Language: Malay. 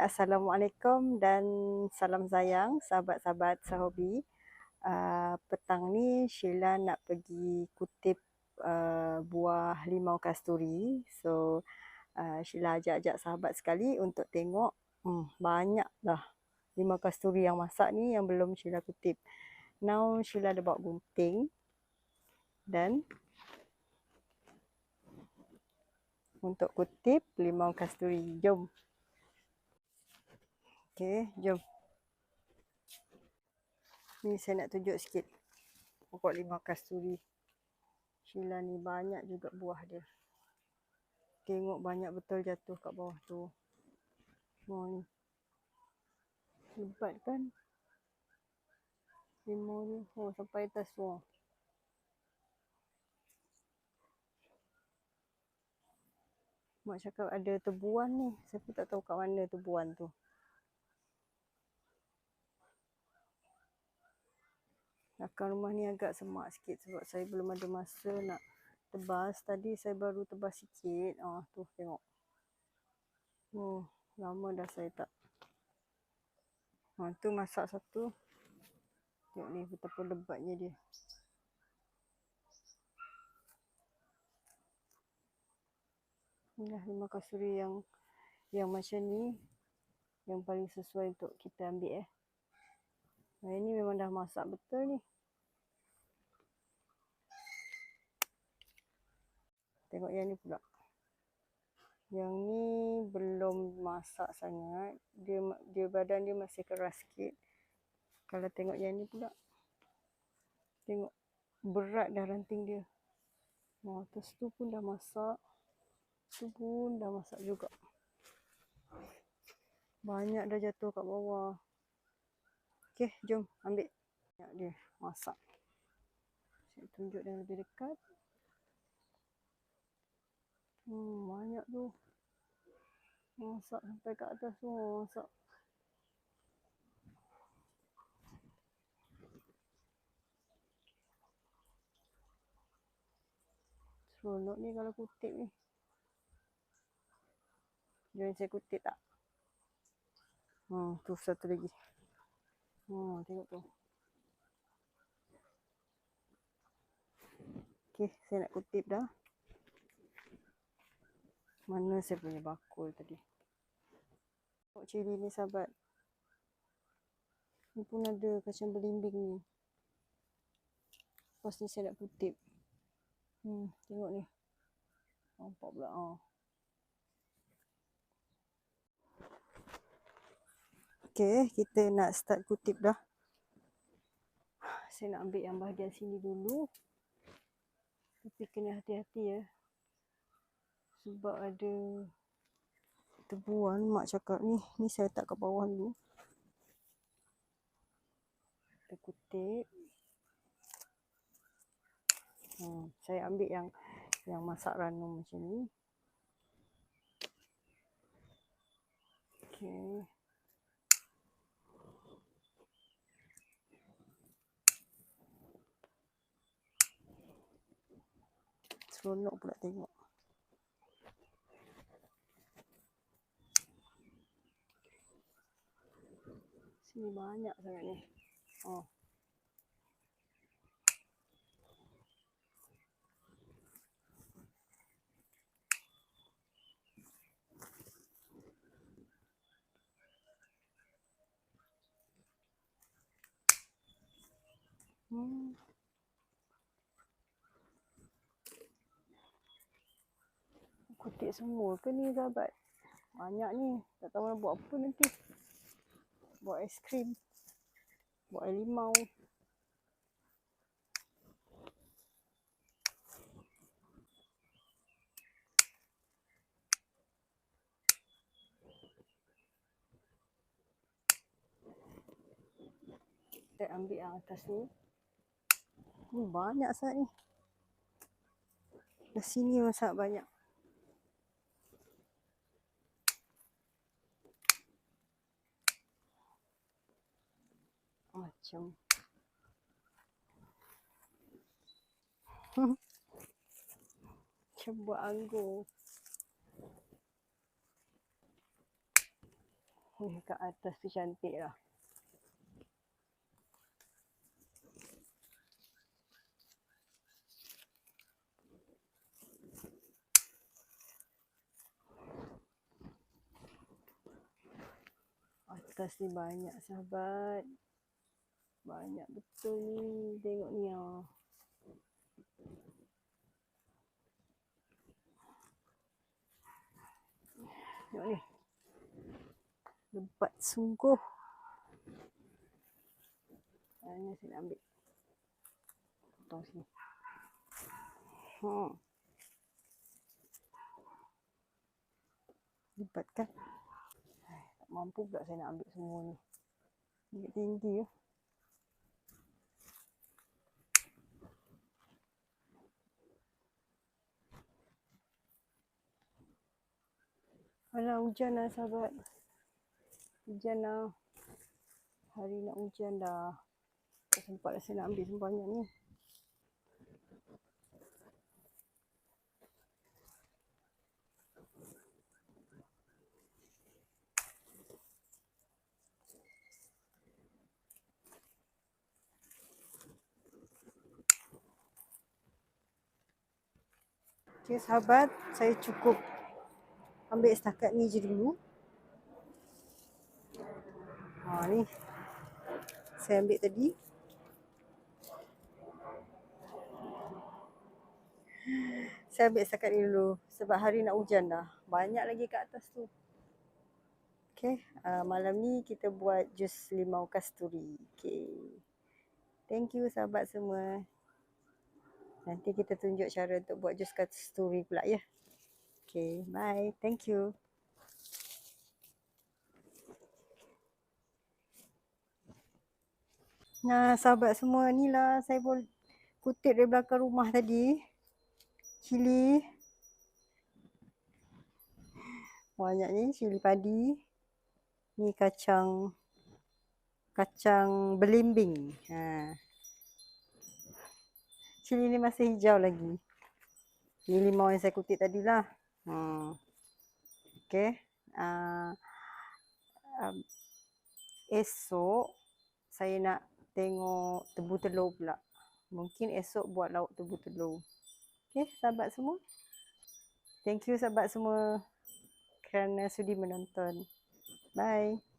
Assalamualaikum dan salam sayang sahabat-sahabat sehobi. Uh, petang ni Sheila nak pergi kutip uh, buah limau kasturi. So uh, Sheila ajak-ajak sahabat sekali untuk tengok hmm, banyak dah limau kasturi yang masak ni yang belum Sheila kutip. Now Sheila ada bawa gunting dan untuk kutip limau kasturi. Jom. Okey, jom. Ni saya nak tunjuk sikit pokok limau kasturi. Sheila ni banyak juga buah dia. Tengok banyak betul jatuh kat bawah tu. Oh ni. Lebat kan? Limau ni. Oh sampai atas semua. Mak cakap ada tebuan ni. Saya pun tak tahu kat mana tebuan tu. Belakang rumah ni agak semak sikit sebab saya belum ada masa nak tebas. Tadi saya baru tebas sikit. Ah, tu tengok. Oh, lama dah saya tak. Ah, tu masak satu. Tengok ni betapa lebatnya dia. Inilah lima kasuri yang yang macam ni yang paling sesuai untuk kita ambil eh. Nah, ini memang dah masak betul ni. Tengok yang ni pula. Yang ni belum masak sangat. Dia dia badan dia masih keras sikit. Kalau tengok yang ni pula. Tengok berat dah ranting dia. Nah, atas tu pun dah masak. Tu pun dah masak juga. Banyak dah jatuh kat bawah. Okey, jom ambil. Ya, dia masak. Saya tunjuk dia lebih dekat. Hmm, banyak tu. Masak sampai kat atas tu masak. Seronok ni kalau kutip ni. Jom saya kutip tak? Hmm, tu satu lagi. Hmm, tengok tu. Okey, saya nak kutip dah. Mana saya punya bakul tadi? Tengok cili ni sahabat. Ni pun ada kacang belimbing ni. Lepas ni saya nak kutip. Hmm, tengok ni. Nampak pula. Oh. Okey, kita nak start kutip dah. Saya nak ambil yang bahagian sini dulu. Tapi kena hati-hati ya. Sebab ada tebuan mak cakap ni. Ni saya tak kat bawah dulu. Kita kutip. Hmm, saya ambil yang yang masak ranum macam ni. Okay. Seronok pula tengok. Sini banyak sangat ni. Oh. Hmm. Kutip semua ke ni sahabat? Banyak ni. Tak tahu nak buat apa nanti. Buat aiskrim buat air limau. Kita ambil yang atas ni. Hmm, banyak sangat ni. Di sini masak banyak macam macam buat anggur Ni kat atas tu cantik lah. Atas ni banyak sahabat. Banyak betul ni. Tengok ni ah. Tengok ni. Lebat sungguh. Ini saya nak ambil. Potong sini. Hmm. Lebat kan? Tak mampu pula saya nak ambil semua ni. Ini tinggi Alah hujan lah sahabat. Hujan lah. Hari nak hujan dah. Tak sempat lah saya nak ambil sebanyak ni. Okay sahabat, saya cukup ambil setakat ni je dulu. Ha ni. Saya ambil tadi. Saya ambil setakat ni dulu sebab hari nak hujan dah. Banyak lagi kat atas tu. Okay, uh, malam ni kita buat jus limau kasturi. Okay. Thank you sahabat semua. Nanti kita tunjuk cara untuk buat jus kasturi pula ya. Okay, bye. Thank you. Nah, sahabat semua, ni lah saya boleh kutip dari belakang rumah tadi. Cili. Banyak ni, cili padi. Ni kacang kacang belimbing. Ha cili ni masih hijau lagi. Ni limau yang saya kutip tadi lah. Okay. Uh, um, esok saya nak tengok tebu telur pula. Mungkin esok buat lauk tebu telur. Okay, sahabat semua. Thank you sahabat semua kerana sudi menonton. Bye.